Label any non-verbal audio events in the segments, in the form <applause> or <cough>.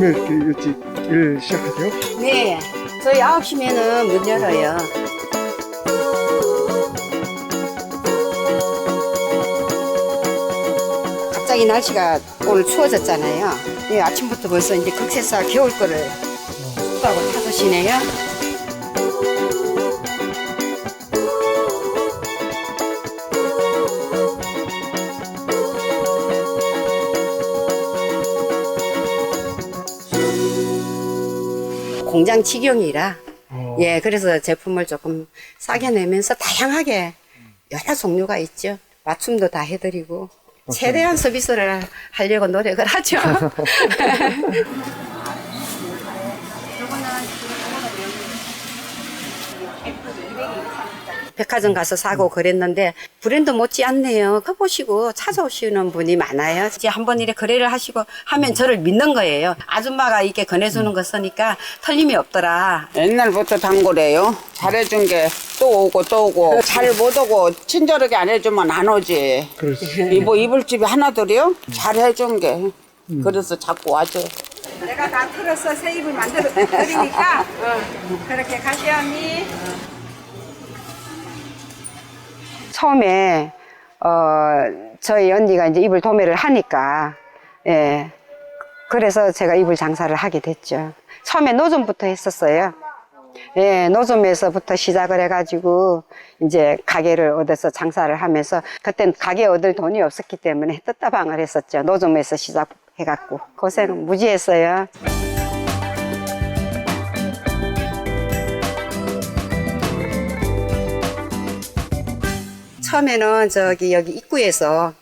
아침에 이렇게 일찍 일 시작하세요? 네. 저희 9시면은 문 열어요. 갑자기 날씨가 오늘 추워졌잖아요. 네, 아침부터 벌써 이제 극세사 겨울 거를 춥다고 타드시네요. 공장 직영이라 어, 예, 그래서 제품을 조금 싸게 내면서 다양하게 여러 종류가 있죠. 맞춤도 다 해드리고 최대한 서비스를 하려고 노력을 하죠. <laughs> 백화점 가서 사고 그랬는데 브랜드 못지 않네요. 그 보시고 찾아오시는 분이 많아요. 이제 한번 이렇게 거래를 하시고 하면 저를 믿는 거예요. 아줌마가 이렇게 권해주는 거 쓰니까 틀림이 없더라. 옛날부터 단골이에요. 잘해준 게 또 오고 또 오고 잘 못 오고 친절하게 안 해주면 안 오지. 그렇지. <laughs> 이뭐 이불 집이 하나둘이요? 잘 해준 게 그래서 자꾸 와줘. 내가 다 틀어서 새 입을 만들어 드리니까 <laughs> 그렇게 가시오니. 처음에 어 저희 언니가 이제 이불 도매를 하니까 예 그래서 제가 이불 장사를 하게 됐죠. 처음에 노점부터 했었어요. 예, 노점에서부터 시작을 해가지고 이제 가게를 얻어서 장사를 하면서 그땐 가게 얻을 돈이 없었기 때문에 뜯다방을 했었죠. 노점에서 시작해갖고 고생 무지했어요. 처음에는 저기 여기 입구에서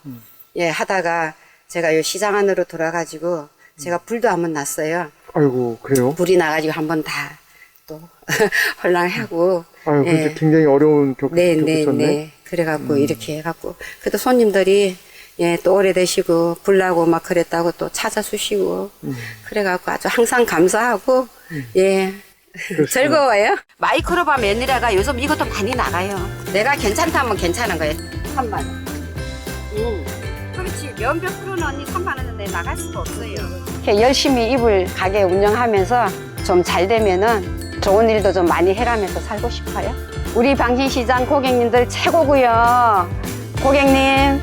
예 하다가 제가 요 시장 안으로 돌아가지고 제가 불도 한 번 났어요. 아이고 그래요? 불이 나가지고 한 번 다또 <laughs> 혼란하고 아유 예. 근데 굉장히 어려운 겪, 겪으셨네. 네. 그래갖고 이렇게 해갖고 그래도 손님들이 예, 또 오래되시고 불나고 막 그랬다고 또 찾아주시고 그래갖고 아주 항상 감사하고 예. 즐거워요. 마이크로바 며느라가 요즘 이것도 많이 나가요. 내가 괜찮다면 괜찮은 거예요. 3만 원. 음. 그렇지. 면몇 프로는 언니 3만 원인데 나갈 수가 없어요. 이렇게 열심히 이불 가게 운영하면서 좀 잘 되면은 좋은 일도 좀 많이 해가면서 살고 싶어요. 우리 방신시장 고객님들 최고고요. 고객님